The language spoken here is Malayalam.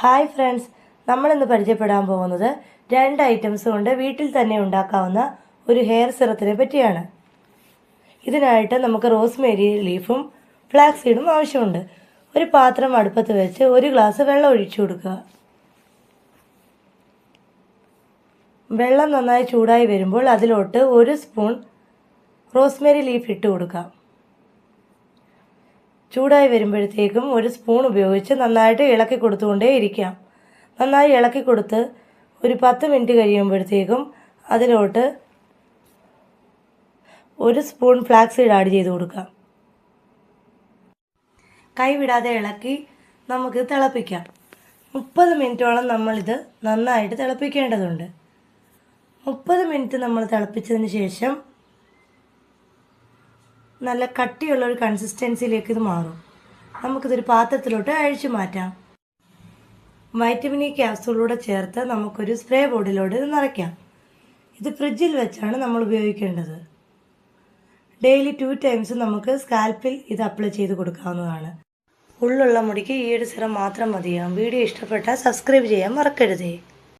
ഹായ് ഫ്രണ്ട്സ് നമ്മളിന്ന് പരിചയപ്പെടാൻ പോകുന്നത് രണ്ട് ഐറ്റംസ് കൊണ്ട് വീട്ടിൽ തന്നെ ഉണ്ടാക്കാവുന്ന ഒരു ഹെയർ സിറത്തിനെ പറ്റിയാണ്. ഇതിനായിട്ട് നമുക്ക് റോസ്മേരി ലീഫും ഫ്ലാക്സ് സീഡും ആവശ്യമുണ്ട്. ഒരു പാത്രം അടുപ്പത്ത് വെച്ച് ഒരു ഗ്ലാസ് വെള്ളം ഒഴിച്ചു കൊടുക്കുക. വെള്ളം നന്നായി ചൂടായി വരുമ്പോൾ അതിലോട്ട് ഒരു സ്പൂൺ റോസ്മേരി ലീഫ് ഇട്ട് കൊടുക്കാം. ചൂടായി വരുമ്പോഴത്തേക്കും ഒരു സ്പൂൺ ഉപയോഗിച്ച് നന്നായിട്ട് ഇളക്കി കൊടുത്തുകൊണ്ടേ ഇരിക്കാം. നന്നായി ഇളക്കി കൊടുത്ത് ഒരു പത്ത് മിനിറ്റ് കഴിയുമ്പോഴത്തേക്കും അതിലോട്ട് ഒരു സ്പൂൺ ഫ്ലാക്സ് സീഡ് ആഡ് ചെയ്ത് കൊടുക്കാം. കൈവിടാതെ ഇളക്കി നമുക്ക് തിളപ്പിക്കാം. മുപ്പത് മിനിറ്റോളം നമ്മളിത് നന്നായിട്ട് തിളപ്പിക്കേണ്ടതുണ്ട്. മുപ്പത് മിനിറ്റ് നമ്മൾ തിളപ്പിച്ചതിന് ശേഷം നല്ല കട്ടിയുള്ള ഒരു കൺസിസ്റ്റൻസിയിലേക്ക് ഇത് മാറും. നമുക്കിതൊരു പാത്രത്തിലോട്ട് അഴിച്ചു മാറ്റാം. വൈറ്റമിൻ ഇ ക്യാപ്സൂളിലൂടെ ചേർത്ത് നമുക്കൊരു സ്പ്രേ ബോർഡിലൂടെ ഇത് നിറയ്ക്കാം. ഇത് ഫ്രിഡ്ജിൽ വെച്ചാണ് നമ്മൾ ഉപയോഗിക്കേണ്ടത്. ഡെയിലി ടു ടൈംസ് നമുക്ക് സ്കാൽപ്പിൽ ഇത് അപ്ലൈ ചെയ്ത് കൊടുക്കാവുന്നതാണ്. ഉള്ളുള്ള മുടിക്ക് ഈ ഒരു സിറം മാത്രം മതിയാകും വീഡിയോ ഇഷ്ടപ്പെട്ടാൽ സബ്സ്ക്രൈബ് ചെയ്യാൻ മറക്കരുതേ.